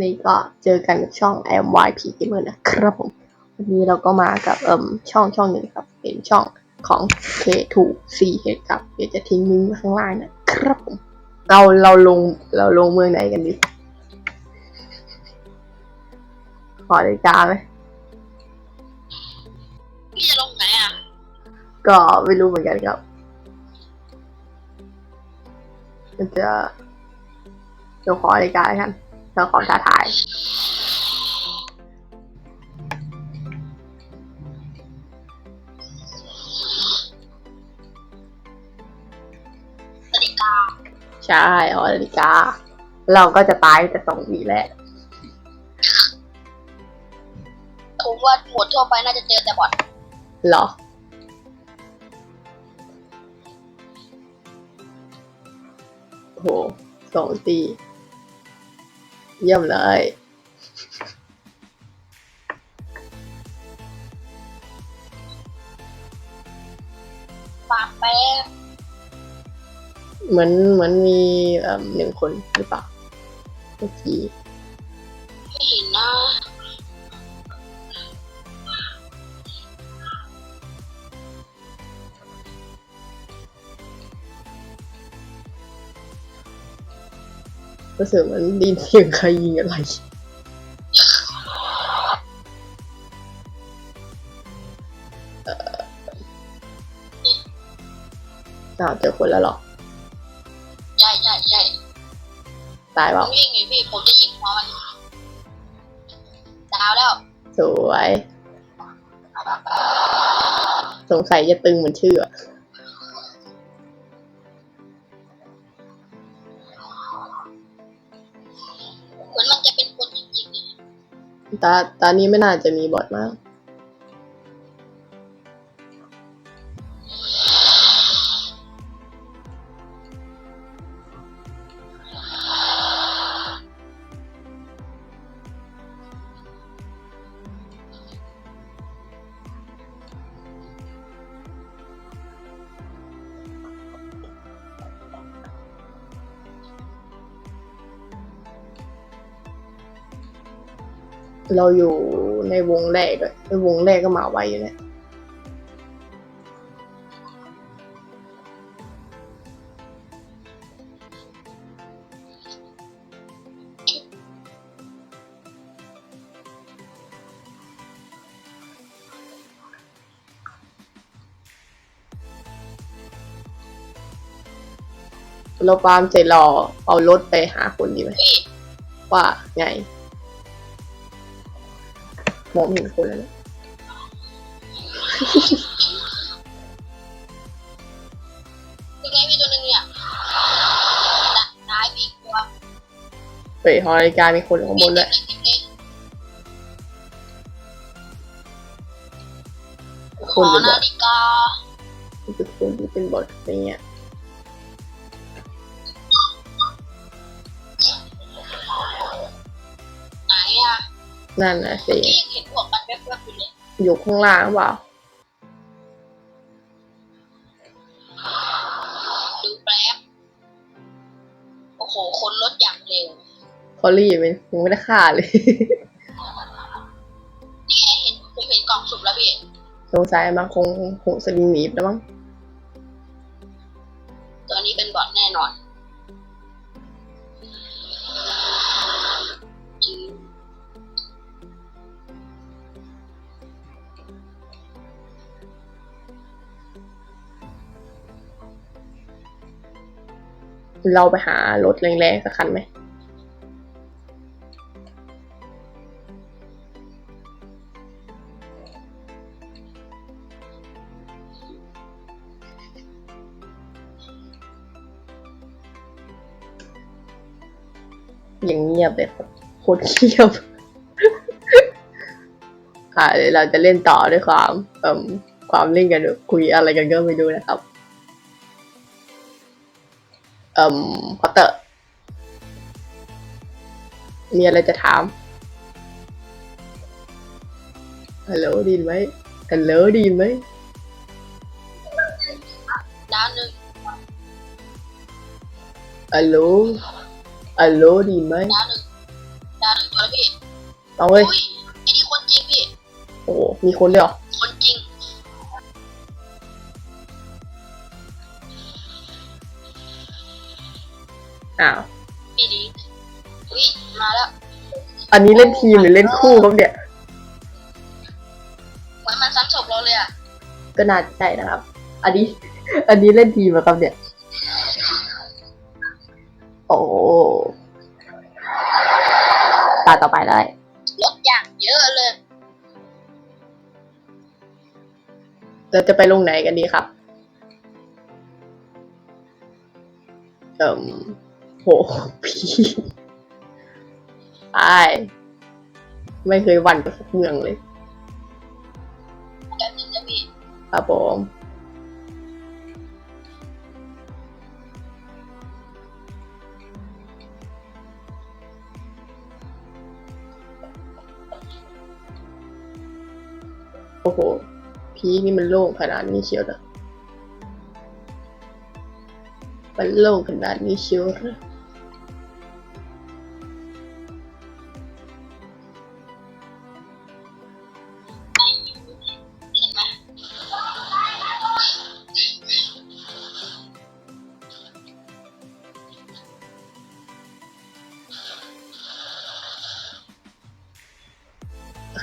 นี่ก็เจอกันกับช่อง MYP Gamer นะครับผม วันนี้เราก็มากับเอ่มช่องช่องหนึ่งครับ เป็นช่องของ K2CH ครับ เดี๋ยวจะทิ้งลิงก์ไว้ข้างล่างนะครับผม เราเราลงเราลงเมืองไหนกันดี ขอนาฬิกาไหมพี่จะลงไหนอะ ก็ไม่รู้เหมือนกันครับมันจะเดี๋ยวขอนาฬิกาแล้วกัน เราขอท้าทายนาฬิกาใช่ขอนาฬิกา เราก็จะตายแต่สองวีแรกผมว่าหมวดทั่วไปน่าจะเจอแต่บอทเหรอโอ้โหสองตี เยี่ยมเลยปากแป๊บเหมือนเหมือนมีเอ่อหนึ่งคนหรือเปล่าเมื่อกี้ รู้สึกเหมือนไดยินเสียงใครยิงอะไรเอ่ออ้าวเจอคนแล้วเหรอ ใช่ใช่ใช่ตายผเปล่ามวิ่งอยู่พี่ผมจะยิงหัวมันดาวแล้วสวย สงสัยจะตึงเหมือนชื่ออะ ตา ตานี้ไม่น่าจะมีบอทมา เราอยู่ในวงแรกด้วยในวงแรกก็มาไวอยู่เนี่ยเราปาล์มเสร็จเราเอารถไปหาคนดีไหมพี่ว่าไง มองไม่เห็นคนแล้วนะเป็นไงพี่ตัวหนึงเนี่ยตายพี่ตัวเฮ้ยหอนาฬิกามีคนอยู่ข้างบนด้วยขคอนเป็นบอนาทฬิกาเป็นคนที่เป็นบอทอะไรเงี้ยไหนอะนั่นนะสิพี่ อยู่เลยอยู่ข้างล่างเปล่าดูแป๊บโอ้โห คนรถอย่างเร็วเขารีบเป็นยังไม่ได้ฆ่าเลย นี่ไงเห็นผมเห็นกล่องสุ่มแล้วพี่สงสัยมันคงคงสลิงหนีบแล้วมั้ง ตัวนี้เป็นบอทแน่นอน เราไปหารถแรงๆสักคันไหมอย่างเงียบเลยครับโคตรเงียบอ่าเดี๋ยวเราจะเล่นต่อด้วยความเอ่มความเล่นกันคุยอะไรกันก็ไม่ดูนะครับ เอ่มพอตเตอร์มีอะไรจะถามฮัลโหลไดีไหมฮัลโหลไดีไหมด้านหนึ่งฮัลโหลอัลโหลดีไหมดาวหนึ่งดาวหนึ่งตัวแล้วพี่เอาเว้ยอุ้ยไอ้นี่คนจริงพี่โอ้โหมีคนเลยเหรอ อ้าวพี่ดีอุ้ยมาแล้วอันนี้เล่นทีมหรือเล่นคู่ครับเนี่ย เหมือนมันซ้ำศพเราเลยอะก็น่าจะใช่นะครับ อันนี้ อันนี้เล่นทีมเหรอครับเนี่ย โอ้ตาต่อไปได้รถอย่างเยอะเลย เราจะไปลงไหนกันดีครับ เอ่ม โหพี่ไอไม่เคยวันกับสักเมืองเลยแบบนึงนะพี่ครับผมโอ้โห พีนี่มันโล่งขนาดนี้เชียวเหรอมันโล่งขนาดนี้เชียวเห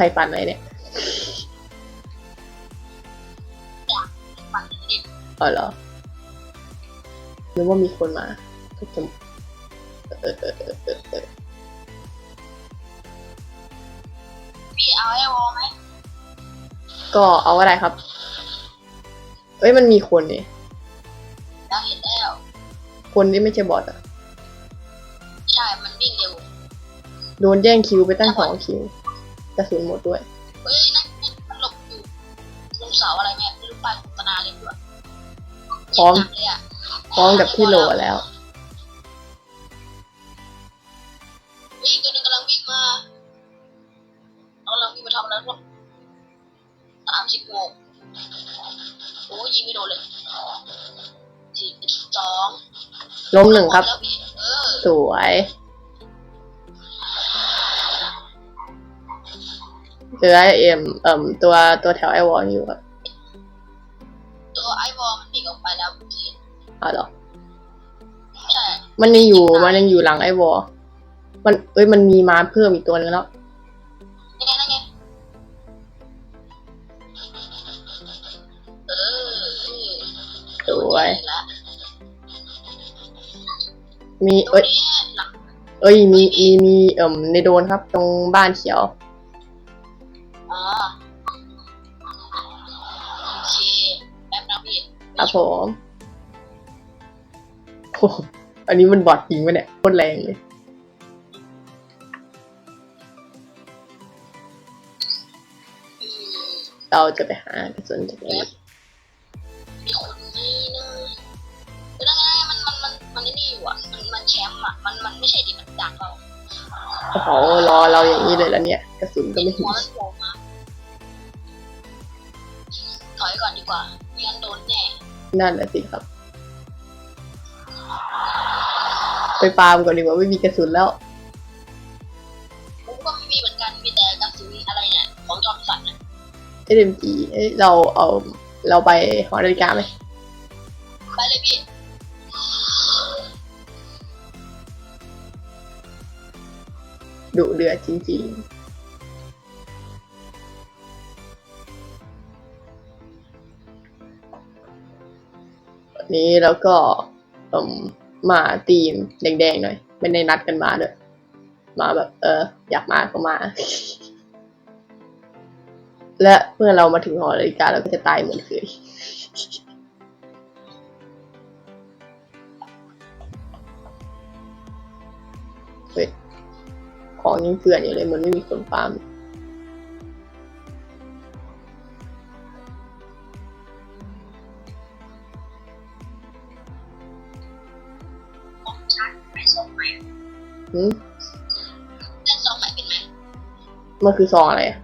ครปั่นไหนเนี่ยฝั่งนี้อ๋อเหรอนึกว่ามีคนมาก็จะเออเออเออเออเออพี่เอาไอ้วอลไหมก็เอาอะไรครับ เอ้ยมันมีคนนี่เราเห็นแล้ว คนที่ไม่ใช่บอทอะใช่ มันวิ่งเร็ว โดนแย่งคิวไปตั้งสองคิว กระสุนหมดด้วยเฮ้ยนั่นมันหลบอยู่ตรงเสาอะไรเนี่ยรูปป้ายโฆษณาเลยด้วยพร้อมเจ็บหนักเลยอะพร้อมกับที่โหลแล้ววิ่งตัวหนึงกำลังวิ่งมาเรากำลังวิ่งมาทำอะไรพวกสามสิบโมงโอ้ยยิงไม่โดนเลยสี่สองล้มหนึ่งครับแล้วพี่เออสวย หลือเอ็มเอ่มตัวตัวแถวไอวอลอยู่ครับตัวไอวอลมันหนีออกไปแล้วเมื่อกี้อ๋อเหรอใช่มันยังอยู่มันยังอยู่หลังไอวอลมันเอ้ยมันมีมาเพิ่มอีกตัวนึงแล้วยังไงนั่นไงเออเออสวยละมีตัวเอ้ยนี้หลังเอ้ยมีมีมีเอ่มในโดนครับ ตรงบ้านเขียว ครับผมโอ้โหอันนี้มันบอดจริงปะเนี่ยโคตรแรงเลยอืมเราจะไปหากระสุนจากไหนมีคนไหมนะคือนั่นไงมันมันมันมันนี่อยู่อะมันมันแชมป์อะมันมันไม่ใช่ดิมันดักเราโอ้โหรอเราอย่างนี้เลยแล้วเนี่ย กระสุนก็ไม่หัถึง น่นั่นแหละสิครับ ไปฟาร์มก่อนดีกว่าไม่มีกระสุนแล้ว ผมก็ไม่มีเหมือนกันมีแต่กระสุนอะไรเนี่ยของจอมสันน่ะ SMG เอ้ยเราเอาเราไปหอนาฬิกาไหมไปเลยพี่ดุเดือดจริงๆ นี้แล้วก็มมาตีมแดงๆหน่อย ไม่ได้นัดกันมาด้วยมาแบบ เออ อยากมาก็มา และเมื่อเรามาถึงหอนาฬิกาเราก็จะตายเหมือนเคยเฮ้ยของยังเกลื่อนอยู่เลยเหมันไม่มีคนฟาร์ม หืมแต่สองไหมเป็นไหมมันคือซองอะไรอะ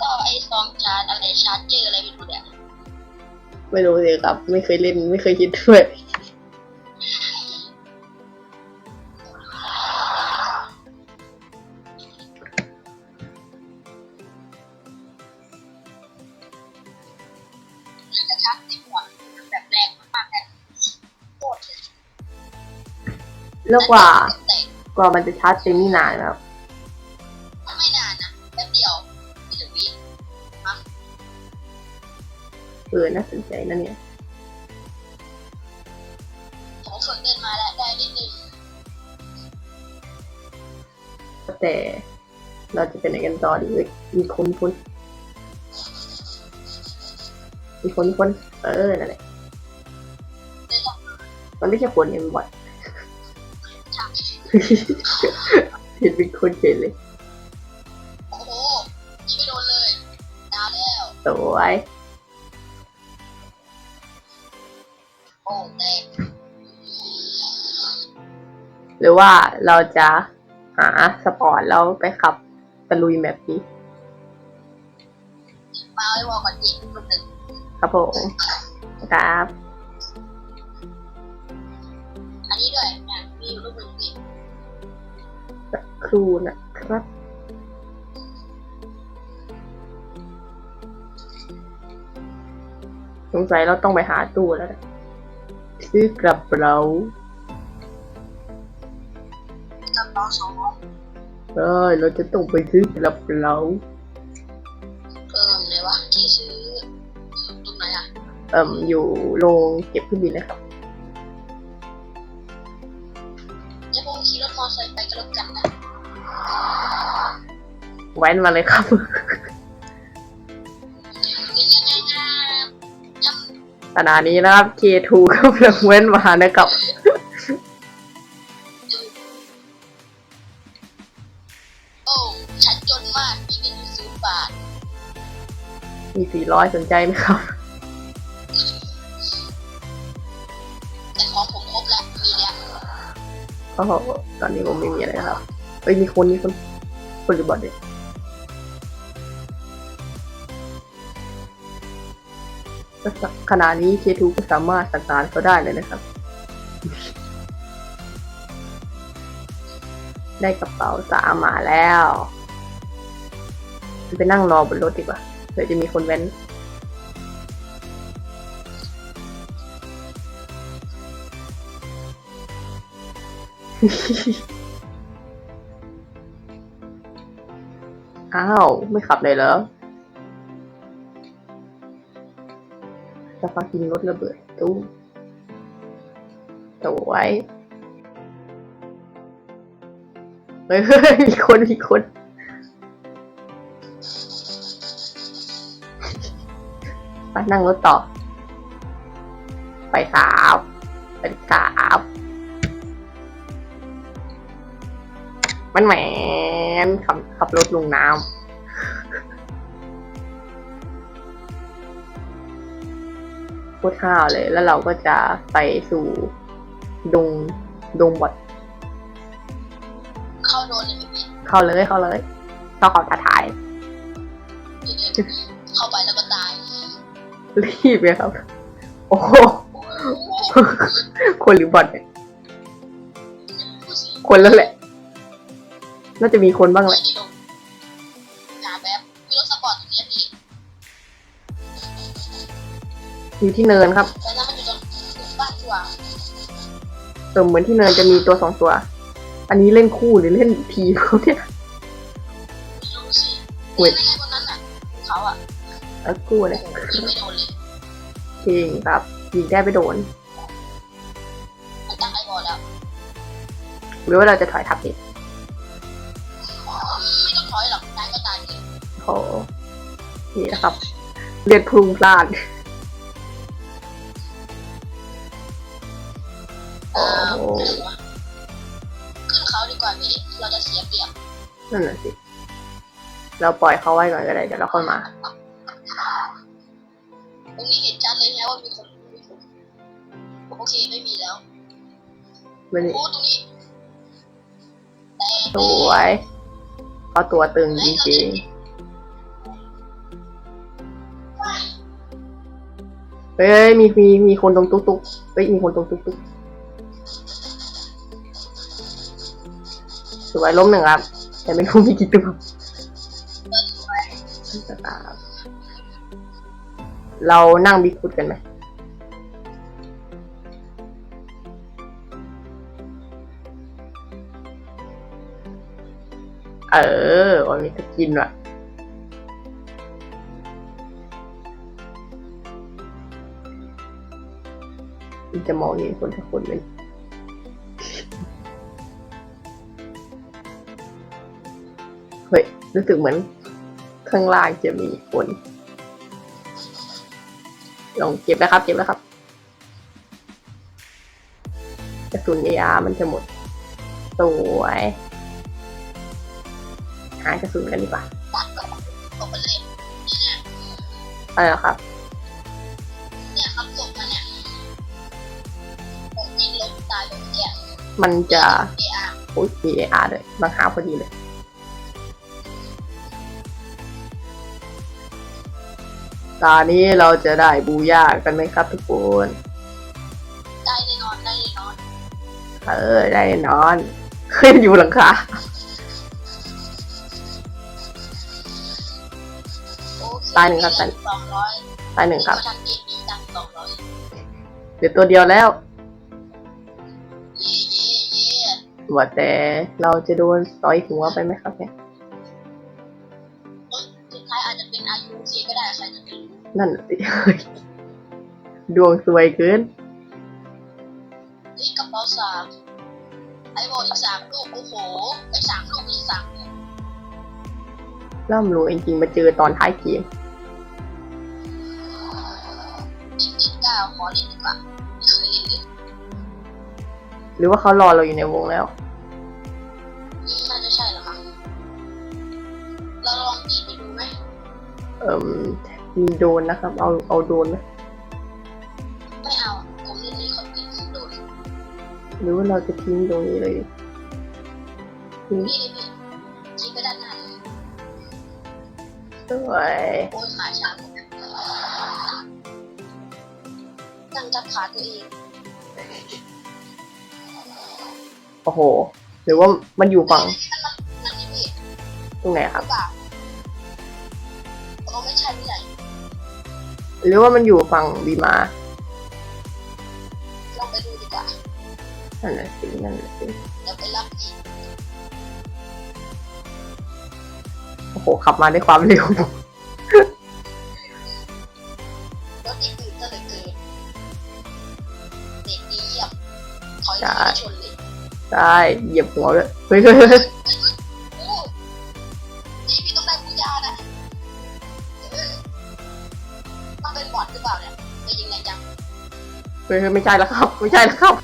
ก็ไอ้ซองชาร์จอะไรชาร์จเจออะไรไม่รู้เนี่ยไม่รู้เลยครับ ไม่เคยเล่นไม่เคยคิดด้วย แล้วกว่าแต่กว่ามันจะชาร์จเต็มนี่นานนะครับไม่นานนะแป๊บเดียวไม่ถึงวิเออน่าสนใจนะเนี่ยผมฝึกเดินมาแล้วได้นิดนึงแต่เราจะเป็นไหนกันต่อดีเว้ยมีคนคนมีคนคนเออนั่นแหละเดินออกมันไม่ใช่คนเนี่ยมันบอดทาง เห็นเป็นคนเฉยเลยโอ้โหยิงไม่โดนเลยดาวแล้วสวยโอ้แตกหรือว่าเราจะหาสปอร์ตแล้วไปขับตะลุยแมปนี้มาไว้วอลก่อนยิงลูกหนึ่งครับผมครับ รูนะครับ สงสัยเราต้องไปหาตู้แล้วนะซื้อกระเป๋ากับน้องสองเอ้ยเราจะต้องไปซื้อกระเป๋าเพิ่มเลยวะที่ซื้อตรงไหนอะเอ่มอยู่โรงเก็บเครื่องบินนะครับเดี๋ยวผมขี่รถมอเตอร์ไซค์ไปก็แล้วกันนะ แว้นมาเลยครับเป็นยังไงนะยังขณะนี้นะครับ K2 กำลังแว้นมานะครับ โอ้ฉันจนมากมีเงินอยู่ศูนย์บาท มีสี่ร้อยสนใจไหมครับ แต่ของผมครบแล้วมีแล้วโอ้โหตอนนี้ผมไม่มีอะไรนะครับ เอ้ยมีคนมีคนคนหรือบอทเนี่ยขณะนี้ K2 ก็สามารถสั่งการเขาได้เลยนะครับ ได้กระเป๋าสามมาแล้วไปนั่งรอบนรถดีกว่าเผื่อจะมีคนแว้น อ้าว ไม่ขับเลยเหรอจะฟักยิงรถระเบิดตู้ตัวไว้เฮ้ยเฮ้ยมีคนมีคนไปนั่งรถต่อ ไปครับไปครับมันแหมนขับขับ รถลงน้ำโคตรห้าวเลย แล้วเราก็จะไปสู่ดงดงบอดเข้าโดนเลยไหมพี่เข้าเลยเข้าเลยเข้าขอท้าทาย เข้าไปแล้วก็ตาย รีบเลยครับ โอ้โหคนหรือบอทเนี่ยดูสิคนแล้วแหละ น่าจะมีคนบ้างแหไม่ละ อยู่ที่เนินครับแต่นั้นมันอยู่ตรงบ้านดีกว่าเออเหมือนที่เนินจะมีตัวสองตัว อันนี้เล่นคู่หรือเล่นทีมเขาเนี่ยไม่รู้สิเว้ยยังไงคนนั้นอะเขาอะเออคู่เลยยิงไม่โดนเลยจริงครับยิงได้ไปโดนมันตั้งไอ้บอลแล้วหรือว่าเราจะถอยทับดิไม่ต้องถอยหรอกตายก็ตายเลยโอ้โหนี่นะครับเลือดพรุงพล่าน ขึ้นเขาดีกว่าพี่เราจะเสียเปรียบนั่นแหละสิ เราปล่อยเขาไว้ก่อนก็ได้เดี๋ยวเราค่อยมา ตรงนี้เห็นชัดเลยนะว่ามีคนมีคนโอเคไม่มีแล้วไม่ได้โอ้ตรงนี้แต่สวยเขาตัวตึงจริงๆเฮ้ยมีมีมีคนตรงตุ๊กตุ๊กเฮ้ยมีคนตรงตุ๊กตุ๊ก วยล้มหนึ่งครับ แต่ไม่รู้มีกี่ตัวเรานั่งบิ๊กฟุตกันไหมเออวันนี้ก็กินว่ะจะมองเห็นคนสักคนเลย เฮ้ย รู้สึกเหมือนข้างล่างจะมีคนลองเก็บแล้วครับ เก็บแล้วครับกระสุนยามันจะหมด สวย หากระสุนกันดีกว่าอะไรหรอครับเนี่ยครับตกมาเนี่ยผมยิงล้มตายไปเมื่อกี้มันจะเออาโอ้ยมี AR ด้วยบางหาพอดีเลย ตอนนี้เราจะได้บูย่ากันไหมครับทุกคน ได้แน่นอนได้แน่นอน เออ ได้แน่นอนขึ้นอยู่หลังคาโอเคตายหนึ่งครับตายสองร้อยตายหนึ่งครับทำเกมมีตังค์สองร้อยเหลือตัวเดียวแล้วเย่เย่เย่ว่าแต่เราจะโดนต่อยหัวไปไหมครับเนี่ย นั่นน่ะสิเฮ้ยดวงสวยเกินเฮ้ยกระเป๋าสามไอ้บอกอีกสามลูกโอ้โหไอ้สามลูกอีกสามลูกร่ำรวยจริงๆมาเจอตอนท้ายเกมอีกเจ็ดเก้าขอเล่นดีกว่าไม่เคยเล่นเลยหรือว่าเขารอเราอยู่ในวงแล้วนี่น่าจะใช่เหรอคะเราลองกีดไปดูไหมเอ่ม มีโดนนะครับ เอาเอาโดนไหมไม่เอาผมเล่นนี้คนเป็นโดดหรือว่าเราจะทิ้งตรงนี้เลยทิ้งนี่เลยพี่ชี้ไปด้านหน้าเลยสวยโอ้ยขาช้าตั้งจับขาตัวเองโอ้โห หรือว่ามันอยู่ฝั่งนั่นนี่พี่ตรงไหนครับ หรือว่ามันอยู่ฝั่งบีมาลองไปดูดีกว่านั่นแหละสินั่นแหละสิเดี๋ยวไปรับอีกโอ้โหขับมาด้วยความเร็ว รถอีกอื่นก็เลยเกินเด็กดีเยี่ยมถอยใช่ชนเลย ได้เหยียบหัวเลยเฮ้ย ฮ้ยเฮ้ยไม่ใช่แล้วครับ ไม่ใช่แล้วครับ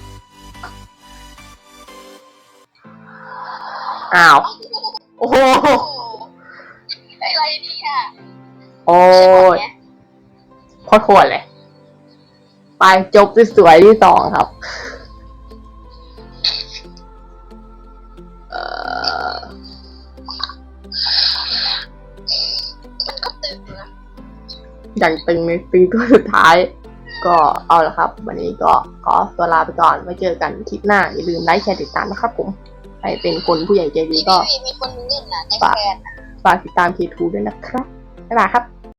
อ้าวโอ้โหโอ้อะไรเนี่ยโอ้ใช่บอทยไหมโคตรโหดเลย ไปจบสวยๆที่สองครับ เอ่อมันก็ตึงนะอย่างตึงในตึงตัวสุดท้าย ก็เอาละครับ วันนี้ก็ขอตัวลาไปก่อนไว้เจอกันคลิปหน้า อย่าลืมไลค์แชร์ติดตามนะครับผมใครเป็นคนผู้ใหญ่ใจดีพี่ก็พี่มีคนนึงเล่นนะในแฟนนะฝากติดตาม K2 ด้วยนะครับบ๊ายบายครับ